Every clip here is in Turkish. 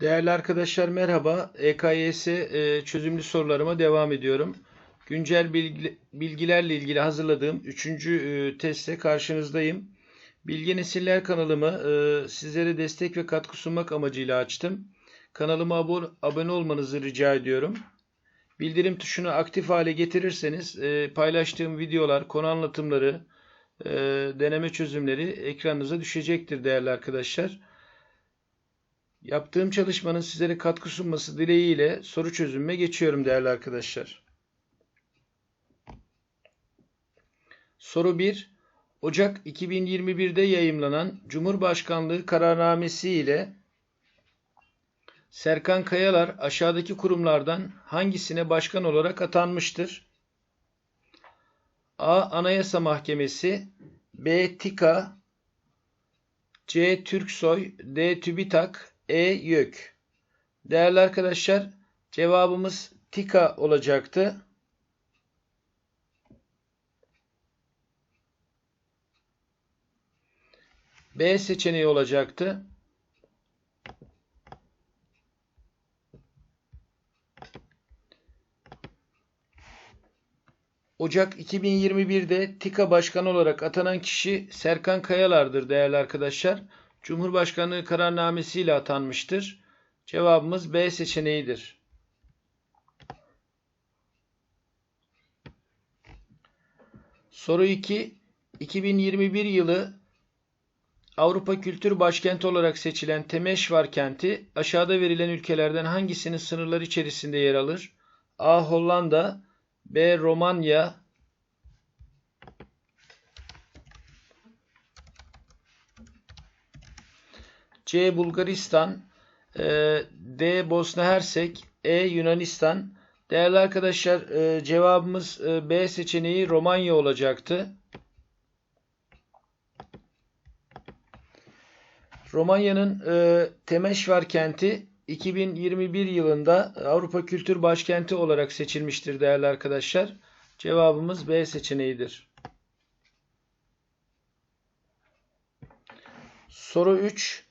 Değerli arkadaşlar merhaba. EKYS e, çözümlü sorularıma devam ediyorum. Güncel bilgi- bilgilerle ilgili hazırladığım 3. testte karşınızdayım. Bilgi Nesiller kanalımı e, sizlere destek ve katkı sunmak amacıyla açtım. Kanalıma abo- abone olmanızı rica ediyorum. Bildirim tuşunu aktif hale getirirseniz e, paylaştığım videolar, konu anlatımları, e, deneme çözümleri ekranınıza düşecektir değerli arkadaşlar. Yaptığım çalışmanın sizlere katkı sunması dileğiyle soru çözümüme geçiyorum değerli arkadaşlar. Soru 1. Ocak 2021'de yayımlanan Cumhurbaşkanlığı kararnamesi ile Serkan Kayalar aşağıdaki kurumlardan hangisine başkan olarak atanmıştır? A. Anayasa Mahkemesi B. TİKA C. Türksoy D. TÜBİTAK E. YÖK Değerli arkadaşlar cevabımız TİKA olacaktı. B seçeneği olacaktı. Ocak 2021'de TİKA Başkanı olarak atanan kişi Serkan Kayalar'dır değerli arkadaşlar. Cumhurbaşkanlığı kararnamesiyle atanmıştır. Cevabımız B seçeneğidir. Soru 2. 2021 yılı Avrupa Kültür Başkenti olarak seçilen Temeşvar kenti aşağıda verilen ülkelerden hangisinin sınırları içerisinde yer alır? A. Hollanda B. Romanya C. Bulgaristan e, D. Bosna Hersek E. Yunanistan Değerli arkadaşlar e, cevabımız e, B seçeneği Romanya olacaktı. Romanya'nın e, Temeşvar kenti 2021 yılında Avrupa Kültür Başkenti olarak seçilmiştir değerli arkadaşlar. Cevabımız B seçeneğidir. Soru 3.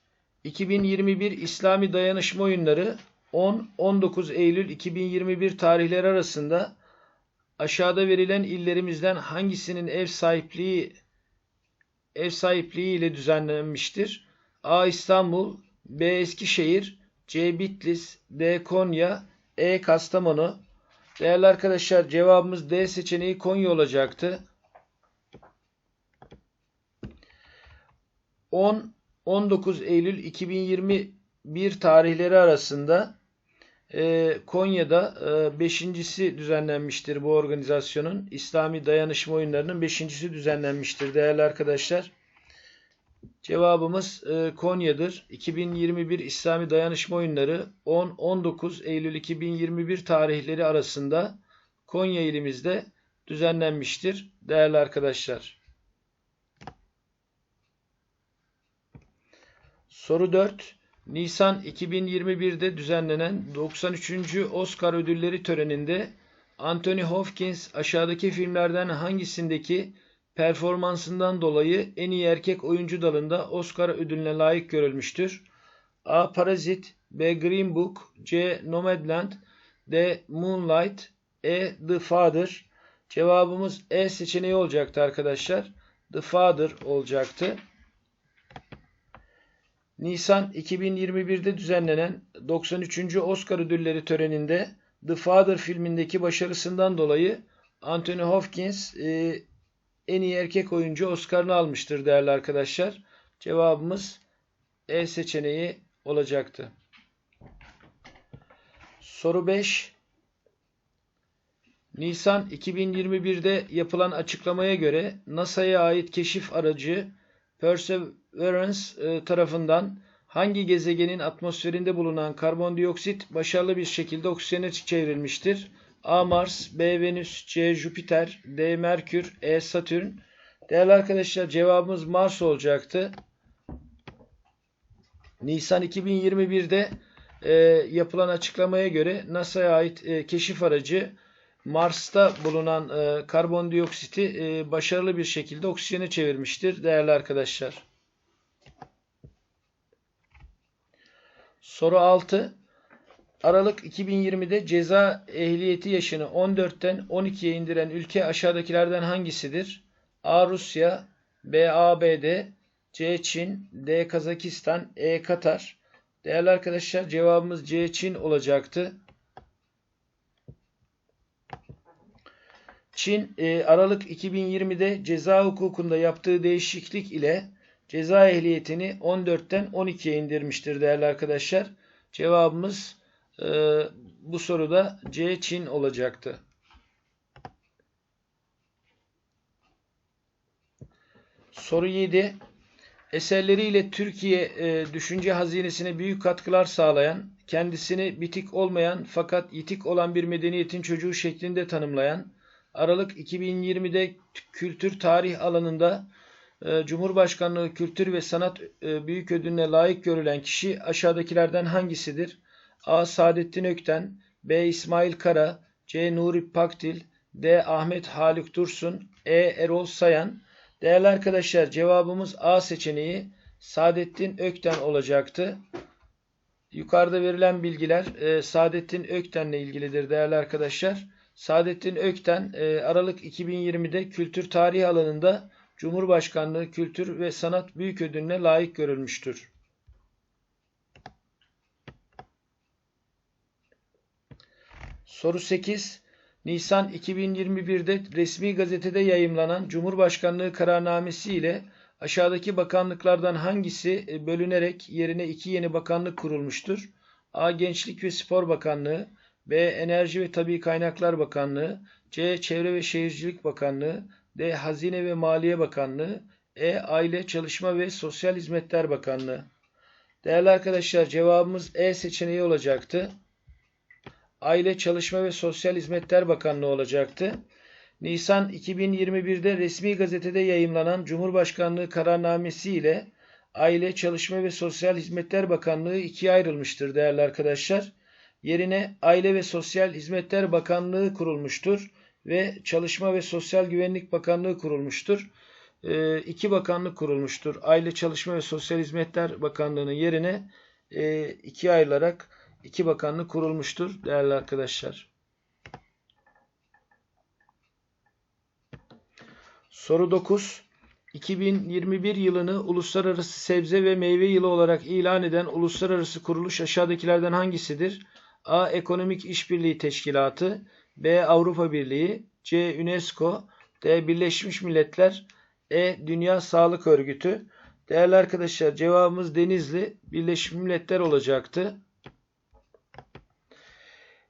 2021 İslami Dayanışma Oyunları 10-19 Eylül 2021 tarihleri arasında aşağıda verilen illerimizden hangisinin ev sahipliği ev sahipliği ile düzenlenmiştir? A. İstanbul B. Eskişehir C. Bitlis D. Konya E. Kastamonu Değerli arkadaşlar cevabımız D seçeneği Konya olacaktı. 10-19 Eylül 2021 tarihleri arasında e, Konya'da e, beşincisi düzenlenmiştir bu organizasyonun. İslami Dayanışma Oyunları'nın beşincisi düzenlenmiştir değerli arkadaşlar. Cevabımız e, Konya'dır. 2021 İslami Dayanışma Oyunları 10-19 Eylül 2021 tarihleri arasında Konya ilimizde düzenlenmiştir değerli arkadaşlar. Soru 4. Nisan 2021'de düzenlenen 93. Oscar ödülleri töreninde Anthony Hopkins aşağıdaki filmlerden hangisindeki performansından dolayı en iyi erkek oyuncu dalında Oscar ödülüne layık görülmüştür? A. Parazit B. Green Book C. Nomadland D. Moonlight E. The Father Cevabımız E seçeneği olacaktı arkadaşlar. The Father olacaktı. Nisan 2021'de düzenlenen 93. Oscar ödülleri töreninde The Father filmindeki başarısından dolayı Anthony Hopkins e, en iyi erkek oyuncu Oscar'ını almıştır değerli arkadaşlar. Cevabımız E seçeneği olacaktı. Soru 5. Nisan 2021'de yapılan açıklamaya göre NASA'ya ait keşif aracı Perseverance e, tarafından hangi gezegenin atmosferinde bulunan karbondioksit başarılı bir şekilde oksijene çevrilmiştir? A. Mars, B. Venüs, C. Jüpiter, D. Merkür, E. Satürn. Değerli arkadaşlar cevabımız Mars olacaktı. Nisan 2021'de e, yapılan açıklamaya göre NASA'ya ait e, keşif aracı Mars'ta bulunan e, karbondioksiti e, başarılı bir şekilde oksijene çevirmiştir değerli arkadaşlar. Soru 6. Aralık 2020'de ceza ehliyeti yaşını 14'ten 12'ye indiren ülke aşağıdakilerden hangisidir? A. Rusya B. ABD C. Çin D. Kazakistan E. Katar Değerli arkadaşlar cevabımız C. Çin olacaktı. Çin e, Aralık 2020'de ceza hukukunda yaptığı değişiklik ile ceza ehliyetini 14'ten 12'ye indirmiştir değerli arkadaşlar. Cevabımız e, bu soruda C. Çin olacaktı. Soru 7. Eserleriyle Türkiye e, düşünce hazinesine büyük katkılar sağlayan, kendisini bitik olmayan fakat yitik olan bir medeniyetin çocuğu şeklinde tanımlayan, Aralık 2020'de kültür tarih alanında e, Cumhurbaşkanlığı Kültür ve Sanat e, Büyük Ödülüne layık görülen kişi aşağıdakilerden hangisidir? A. Saadettin Ökten B. İsmail Kara C. Nuri Pakdil D. Ahmet Haluk Dursun E. Erol Sayan Değerli arkadaşlar cevabımız A seçeneği Saadettin Ökten olacaktı. Yukarıda verilen bilgiler e, Saadettin Ökten'le ilgilidir değerli arkadaşlar. Saadettin Ökten e, Aralık 2020'de kültür tarihi alanında Cumhurbaşkanlığı Kültür ve Sanat Büyük Ödülüne layık görülmüştür. Soru 8. Nisan 2021'de resmi gazetede yayımlanan Cumhurbaşkanlığı kararnamesi ile aşağıdaki bakanlıklardan hangisi e, bölünerek yerine iki yeni bakanlık kurulmuştur? A. Gençlik ve Spor Bakanlığı B. Enerji ve Tabi Kaynaklar Bakanlığı C. Çevre ve Şehircilik Bakanlığı D. Hazine ve Maliye Bakanlığı E. Aile, Çalışma ve Sosyal Hizmetler Bakanlığı Değerli arkadaşlar cevabımız E seçeneği olacaktı. Aile, Çalışma ve Sosyal Hizmetler Bakanlığı olacaktı. Nisan 2021'de resmi gazetede yayımlanan Cumhurbaşkanlığı kararnamesi ile Aile, Çalışma ve Sosyal Hizmetler Bakanlığı ikiye ayrılmıştır değerli arkadaşlar. Yerine Aile ve Sosyal Hizmetler Bakanlığı kurulmuştur ve Çalışma ve Sosyal Güvenlik Bakanlığı kurulmuştur. E, iki bakanlık kurulmuştur. Aile, Çalışma ve Sosyal Hizmetler Bakanlığı'nın yerine e, ikiye ayrılarak iki bakanlık kurulmuştur değerli arkadaşlar. Soru 9. 2021 yılını Uluslararası Sebze ve Meyve Yılı olarak ilan eden uluslararası kuruluş aşağıdakilerden hangisidir? A. Ekonomik İşbirliği Teşkilatı B. Avrupa Birliği C. UNESCO D. Birleşmiş Milletler E. Dünya Sağlık Örgütü Değerli arkadaşlar cevabımız Denizli Birleşmiş Milletler olacaktı.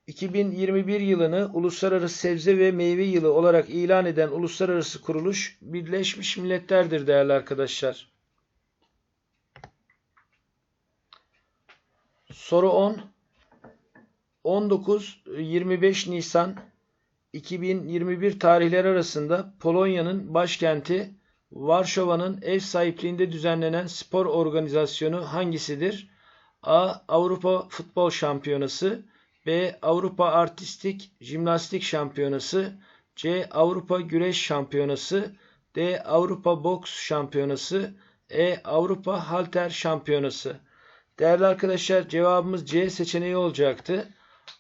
2021 yılını Uluslararası Sebze ve Meyve Yılı olarak ilan eden uluslararası kuruluş Birleşmiş Milletler'dir değerli arkadaşlar. Soru 10. 19-25 Nisan 2021 tarihleri arasında Polonya'nın başkenti Varşova'nın ev sahipliğinde düzenlenen spor organizasyonu hangisidir? A. Avrupa Futbol Şampiyonası B. Avrupa Artistik Jimnastik Şampiyonası C. Avrupa Güreş Şampiyonası D. Avrupa Boks Şampiyonası E. Avrupa Halter Şampiyonası Değerli arkadaşlar cevabımız C seçeneği olacaktı.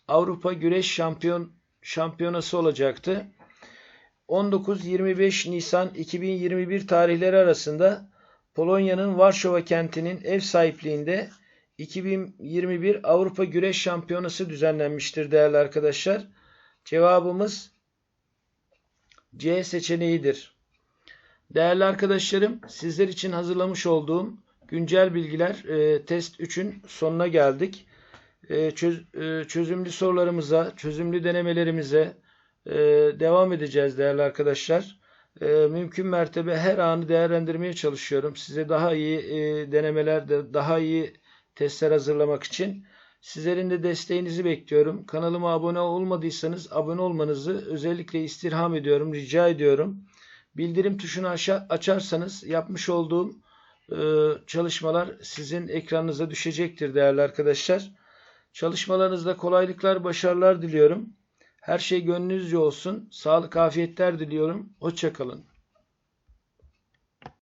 Avrupa Güreş Şampiyon Şampiyonası olacaktı. 19-25 Nisan 2021 tarihleri arasında Polonya'nın Varşova kentinin ev sahipliğinde 2021 Avrupa Güreş Şampiyonası düzenlenmiştir değerli arkadaşlar. Cevabımız C seçeneğidir. Değerli arkadaşlarım sizler için hazırlamış olduğum güncel bilgiler e, test 3'ün sonuna geldik. E, çöz, e, çözümlü sorularımıza, çözümlü denemelerimize e, devam edeceğiz değerli arkadaşlar. E, mümkün mertebe her anı değerlendirmeye çalışıyorum. Size daha iyi denemeler, daha iyi testler hazırlamak için. Sizlerin de desteğinizi bekliyorum. Kanalıma abone olmadıysanız abone olmanızı özellikle istirham ediyorum, rica ediyorum. Bildirim tuşunu açarsanız yapmış olduğum çalışmalar sizin ekranınıza düşecektir değerli arkadaşlar. Çalışmalarınızda kolaylıklar, başarılar diliyorum. Her şey gönlünüzce olsun. Sağlık, afiyetler diliyorum. Hoşçakalın.